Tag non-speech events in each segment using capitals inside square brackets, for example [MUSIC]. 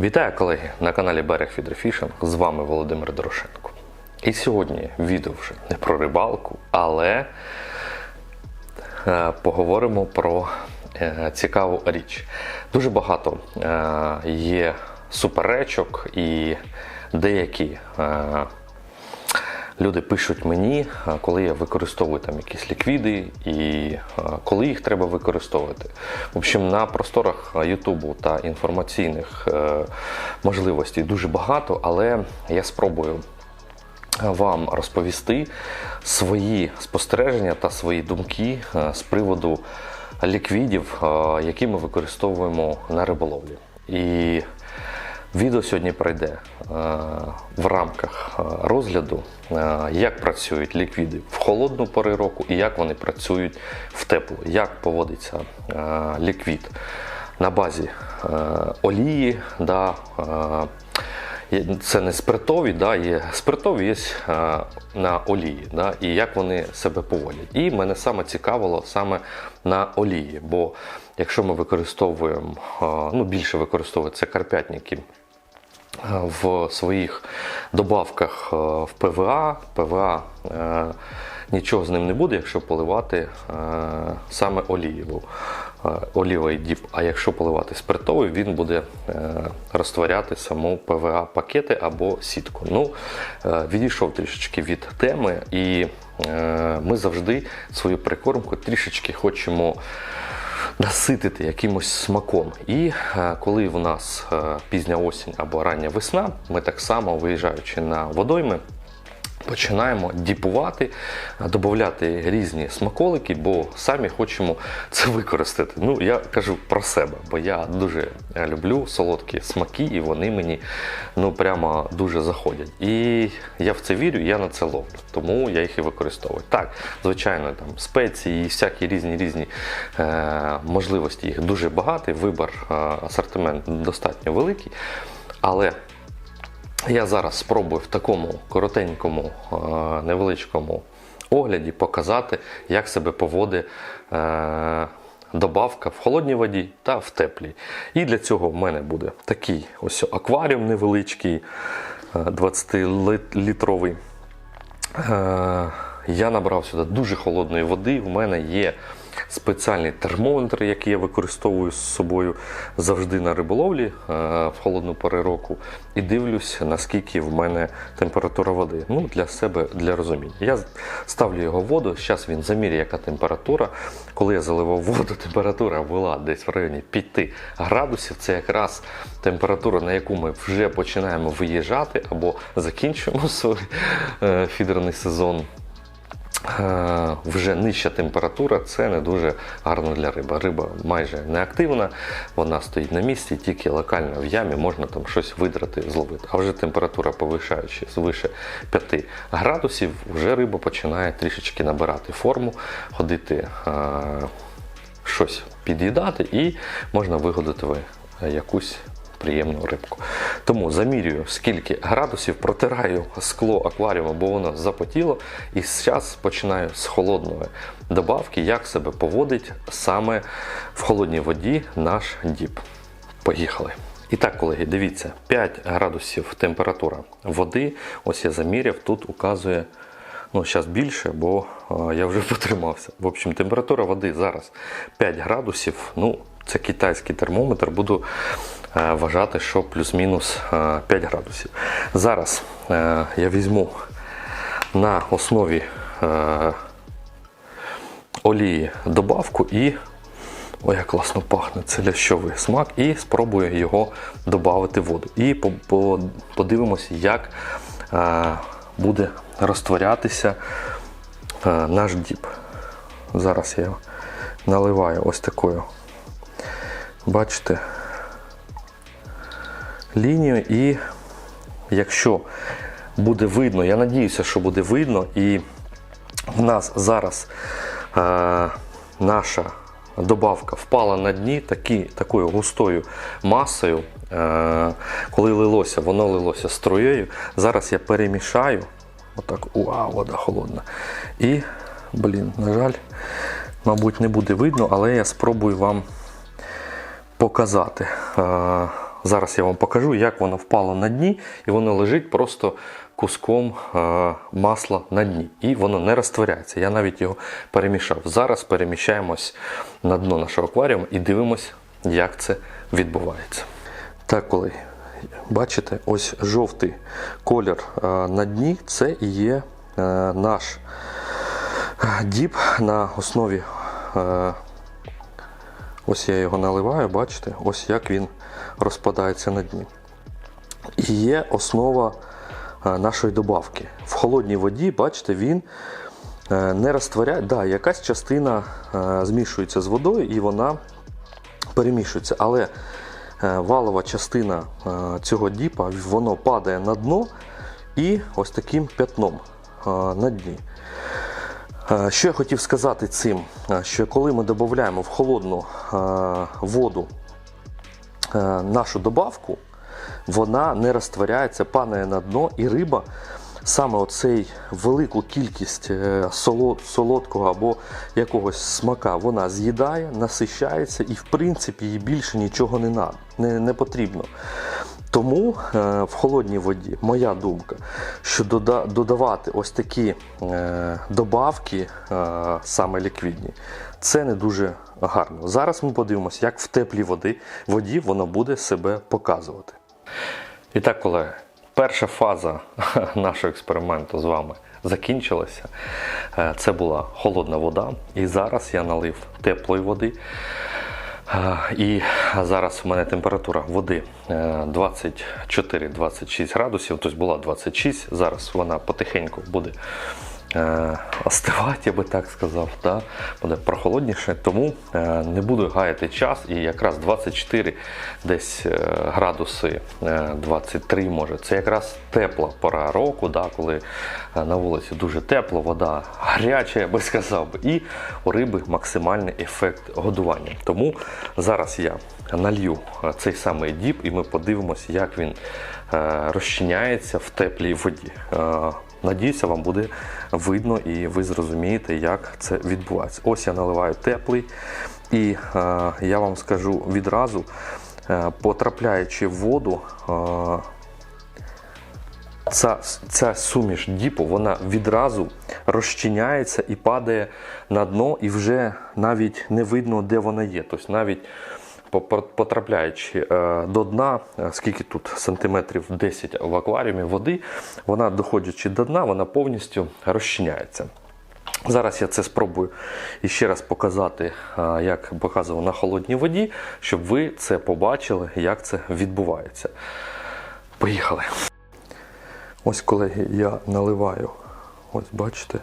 Вітаю колеги на каналі Берег Фідерфішинг. З вами Володимир Дорошенко. І сьогодні відео вже не про рибалку, але е, поговоримо про е, цікаву річ. Дуже багато е, є суперечок і деякі. Люди пишуть мені, коли я використовую там якісь ліквіди і коли їх треба використовувати. В общем, на просторах Ютубу та інформаційних е, можливостей дуже багато, але я спробую вам розповісти свої спостереження та свої думки з приводу ліквідів, які ми використовуємо на риболовлі. І Відео сьогодні пройде е, в рамках е, розгляду, е, як працюють ліквіди в холодну пори року і як вони працюють в теплу, як поводиться ліквід на базі олії. Да, це не спиртові, да, є спиртові є на олії, да, і як вони себе поводять. І мене саме цікавило саме на олії, бо якщо ми використовуємо, ну більше використовують це карпятники в своїх добавках е, в ПВА, ПВА е, нічого з ним не буде, якщо поливати е, саме олієву. е, Олівий діп, а якщо поливати спиртовий, він буде е, розтворяти саму ПВА пакети або сітку. Ну, е, відійшов трішечки від теми, і е, ми завжди свою прикормку трішечки хочемо наситити якимось смаком. І е, коли в нас е, пізня осінь або рання весна, ми так само виїжджаючи на водойми. Починаємо діпувати, е, додати різні смаколики, бо самі хочемо це використати. Ну, я кажу про себе, бо я дуже е, люблю солодкі смаки, і вони мені ну прямо дуже заходять. І я в це вірю, я на це ловлю, тому я їх і використовую. Так, звичайно, там спеції і всякі різні різні е, можливості їх дуже багатий, вибір, е, асортимент достатньо великий. Але я зараз спробую в такому коротенькому, е, невеличкому огляді показати, як себе поводить е, добавка в холодній воді та в теплій. І для цього в мене буде такий ось акваріум невеличкий, е, 20-літровий. Е, Я набрав сюди дуже холодної води. У мене є спеціальний термометр, який я використовую з собою завжди на риболовлі е, в холодну пору року. І дивлюсь, наскільки в мене температура води. Ну, для себе, для розуміння. Я ставлю його в воду. Зараз він заміряє, яка температура. Коли я заливав воду, [LAUGHS] температура була десь в районі 5 градусів. Це якраз температура, на яку ми вже починаємо виїжджати або закінчуємо [LAUGHS] свій е, фідерний сезон. Е, Вже нижча температура це не дуже гарно для риби. Риба майже не активна, вона стоїть на місці, тільки локально в ямі можна там щось видрати, зловити. А вже температура повишаючи звише 5 градусів, вже риба починає трішечки набирати форму, ходити е, щось під'їдати і можна вигодити якусь приємну рибку. Тому замірюю, скільки градусів, протираю скло акваріуму, бо воно запотіло. І зараз починаю з холодної добавки, як себе поводить саме в холодній воді наш діп. Поїхали. І так, колеги, дивіться, 5 градусів температура води. Ось я заміряв, тут указує Ну, зараз більше, бо я вже [LAUGHS] потримався. В общем, температура води зараз 5 градусів. Ну, це китайський термометр. Буду вважати, що плюс-мінус е, 5 градусів. Зараз е, я візьму на основі е, олії добавку і. Ой, як класно пахне, це лящовий смак, і спробую його додати в воду. І по- по- подивимося, як е, буде розтворятися е, наш діп. Зараз я наливаю ось такою. Бачите, лінію, і якщо буде видно, я надіюся, що буде видно, і в нас зараз е, наша добавка впала на дні такі, такою густою масою. Е, коли лилося, воно лилося струєю. Зараз я перемішаю. Отак, уа, вода холодна. І, блін, на жаль, мабуть, не буде видно, але я спробую вам показати. Е, Зараз я вам покажу, як воно впало на дні, і воно лежить просто куском е, масла на дні. І воно не розтворяється. Я навіть його перемішав. Зараз переміщаємось на дно нашого акваріуму і дивимось, як це відбувається. Так, колеги, бачите, ось жовтий колір е, на дні це і є е, наш діп на основі. Ось я його наливаю, бачите, ось як він розпадається на дні. І є основа е, нашої добавки. В холодній воді, бачите, він е, не розтворяє. Да, якась частина е, змішується з водою і вона перемішується. Але валова частина цього діпа воно падає на дно і ось таким п'ятном на дні. Що я хотів сказати цим, що коли ми додаємо в холодну воду нашу добавку, вона не розтворяється, падає на дно, і риба саме оцей велику кількість е, солод, солодкого або якогось смака вона з'їдає, насищається і в принципі їй більше нічого не, на- не, не потрібно. Тому е, в холодній воді моя думка, що додавати ось такі е, добавки, е, саме ліквідні, це не дуже гарно. Зараз ми подивимося, як в теплій воді, воді воно буде себе показувати. І так, колеги, перша фаза [LAUGHS] нашого експерименту з вами закінчилася. Е, Це була холодна вода, і зараз я налив теплої води. Е, І зараз у мене температура води е, 24-26 градусів, тобто була 26, зараз вона потихеньку буде е, остивати, я би так сказав, да? буде прохолодніше, тому е, не буду гаяти час і якраз 24 десь е, градуси, е, 23 може. Це якраз тепла пора року, да? коли е, на вулиці дуже тепло, вода гаряча, я би сказав, і у риби максимальний ефект годування. Тому зараз я налью е, цей самий діп і ми подивимося, як він е, розчиняється в теплій воді. Надіюся, вам буде видно і ви зрозумієте, як це відбувається. Ось я наливаю теплий, і е, я вам скажу відразу, е, потрапляючи в воду, е, ця, ця суміш діпу вона відразу розчиняється і падає на дно, і вже навіть не видно, де вона є. Тобто навіть потрапляючи е, до дна, е, скільки тут сантиметрів 10 в акваріумі води, вона доходячи до дна, вона повністю розчиняється. Зараз я це спробую іще раз показати, е, як показував на холодній воді, щоб ви це побачили, як це відбувається. Поїхали! Ось, колеги, я наливаю. Ось бачите,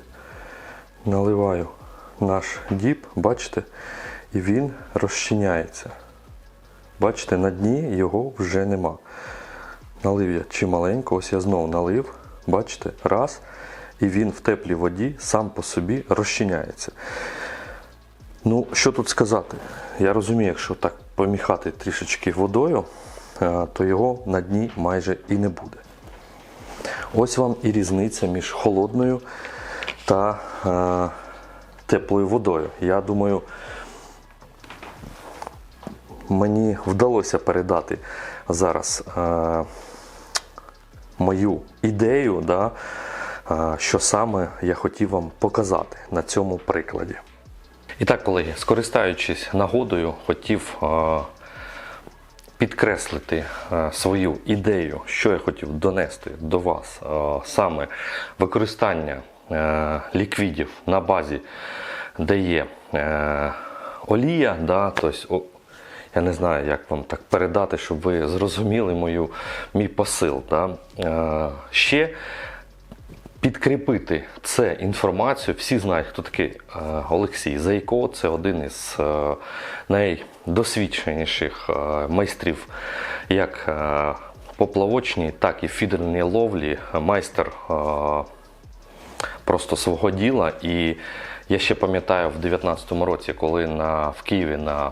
наливаю наш діп, бачите, і він розчиняється. Бачите, на дні його вже нема. Налив я чималенько, ось я знову налив, бачите, раз, і він в теплій воді сам по собі розчиняється. Ну, що тут сказати? Я розумію, якщо так поміхати трішечки водою, е, то його на дні майже і не буде. Ось вам і різниця між холодною та е, теплою водою. Я думаю, мені вдалося передати зараз е, мою ідею, да, е, що саме я хотів вам показати на цьому прикладі. І так, колеги, скористаючись нагодою, хотів е, підкреслити е, свою ідею, що я хотів донести до вас, е, саме використання е, ліквідів на базі, де є е, олія, да, тобто, я не знаю, як вам так передати, щоб ви зрозуміли мою, мій посил. Да. Е, ще підкріпити це інформацією. Всі знають, хто такий е, Олексій Зайко. Це один із е, найдосвідченіших е, майстрів як поплавочній, так і фідерній ловлі. Майстер е, просто свого діла. І я ще пам'ятаю в 2019 році, коли на, в Києві на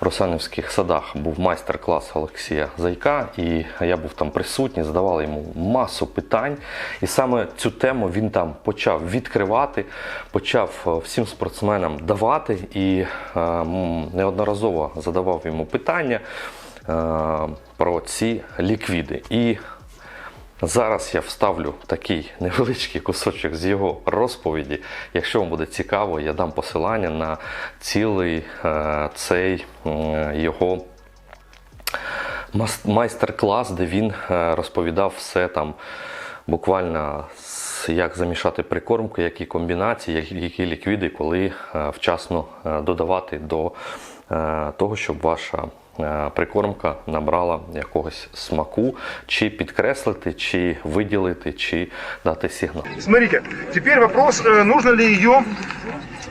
Русанівських садах був майстер-клас Олексія Зайка, і я був там присутній, задавали йому масу питань. І саме цю тему він там почав відкривати, почав е, всім спортсменам давати і е, неодноразово задавав йому питання. про ці ліквіди. І Зараз я вставлю такий невеличкий кусочок з його розповіді. Якщо вам буде цікаво, я дам посилання на цілий е, цей його майстер-клас, де він е, розповідав все там буквально як замішати прикормку, які комбінації, які- ліквіди, коли е, вчасно додавати до того, щоб ваша прикормка набрала якогось смаку, чи підкреслити, чи виділити, чи дати сигнал. Смотрите, теперь вопрос, э, нужно ли ее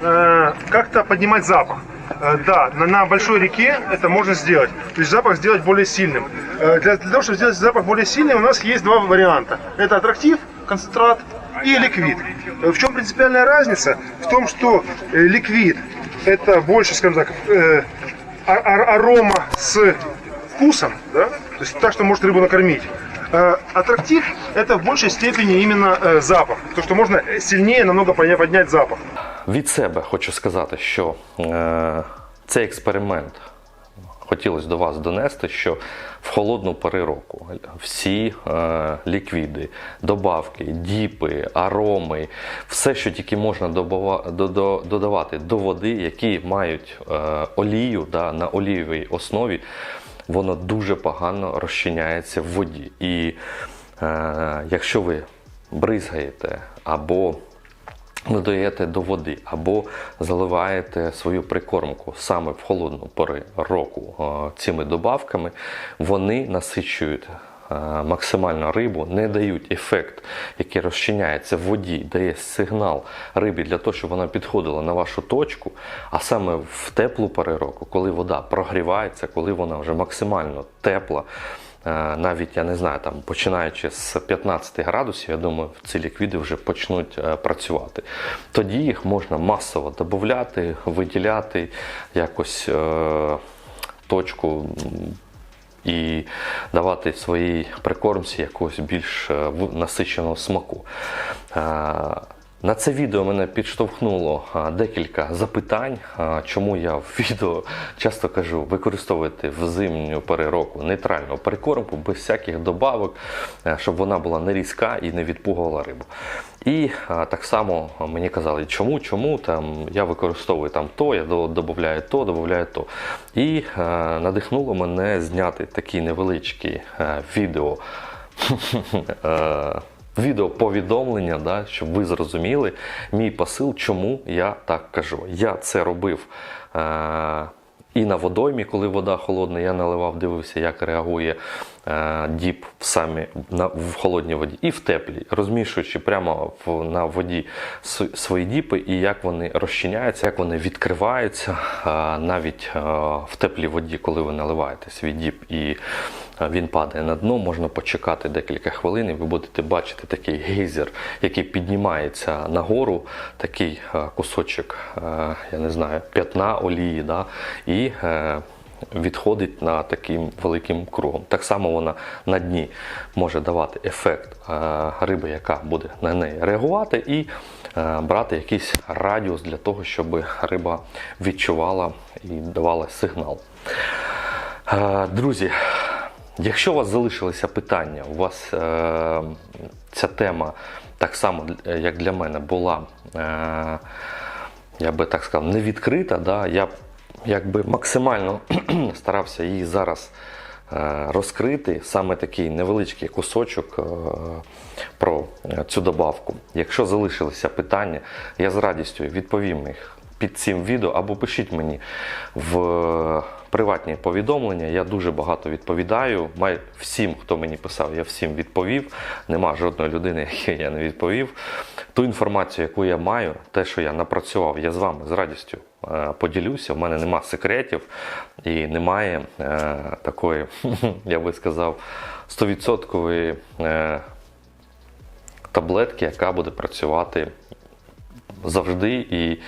э, как-то поднимать запах. Э, Да, на, на большой реке это можно сделать. То есть запах сделать более сильным. Для, для того, чтобы сделать запах более сильным, у нас есть два варианта. Это аттрактив, концентрат и ликвид. В чем принципиальная разница? В том, что ликвид это больше, скажем так, арома с вкусом, да? то есть так, что может рыбу накормить. Э, Аттрактив это в большей степени именно э, запах, то, что можно сильнее намного подня- поднять запах. Від себе хочу сказати, що е, цей експеримент хотілося до вас донести, що в холодну пори року всі е, ліквіди, добавки, діпи, ароми, все, що тільки можна додавати до води, які мають е, олію да, на олієвій основі, воно дуже погано розчиняється в воді. І е, якщо ви бризгаєте або додаєте до води або заливаєте свою прикормку саме в холодну пори року е, цими добавками, вони насичують е, максимально рибу, не дають ефект, який розчиняється в воді, дає сигнал рибі для того, щоб вона підходила на вашу точку. А саме в теплу пори року, коли вода прогрівається, коли вона вже максимально тепла. Е, навіть я не знаю, там починаючи з 15 градусів, я думаю, ці ліквіди вже почнуть е, працювати. Тоді їх можна масово додати, виділяти якось е, точку і давати своїй прикормці якогось більш е, насиченого смаку. На це відео мене підштовхнуло декілька запитань, чому я в відео часто кажу використовувати в зимню пори року нейтральну прикормку без всяких добавок, е, щоб вона була не різка і не відпугувала рибу. І так само мені казали, чому, чому там я використовую там то, я додаю то, додаю то. І е, надихнуло мене зняти такі невеличкі е, відео. [LAUGHS] Відеоповідомлення, да, щоб ви зрозуміли мій посил, чому я так кажу. Я це робив е, і на водоймі, коли вода холодна, я наливав, дивився, як реагує е, діп самі на в холодній воді, і в теплій, розмішуючи прямо в, на воді свої діпи і як вони розчиняються, як вони відкриваються е, навіть е, в теплій воді, коли ви наливаєте свій діп і він падає на дно, можна почекати декілька хвилин, і ви будете бачити такий гейзер, який піднімається нагору, такий кусочок, я не знаю, п'ятна олії, да, і відходить на таким великим кругом. Так само вона на дні може давати ефект е, риби, яка буде на неї реагувати, і е, брати якийсь радіус для того, щоб риба відчувала і давала сигнал. Е, Друзі, якщо у вас залишилися питання, у вас ця тема так само, як для мене, була, я би так сказав, не відкрита, да, я якби максимально [CLEARS THROAT] старався її зараз е, розкрити, саме такий невеличкий кусочок е, про е, цю добавку. Якщо залишилися питання, я з радістю відповім їх під цим відео або пишіть мені в приватні повідомлення. Я дуже багато відповідаю. Май всім, хто мені писав, я всім відповів. Нема жодної людини, [LAUGHS] якій я не відповів. Ту інформацію, яку я маю, те, що я напрацював, я з вами з радістю поділюся. У мене нема секретів і немає е, такої, [LAUGHS] я би сказав, 100% е, таблетки, яка буде працювати завжди і,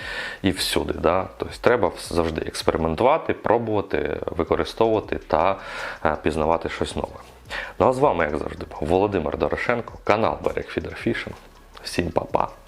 і всюди. Да? Тобто треба завжди експериментувати, пробувати, використовувати та е, пізнавати щось нове. Ну а з вами, як завжди, Володимир Дорошенко, канал Берег Фідерфішинг. Всім па-па!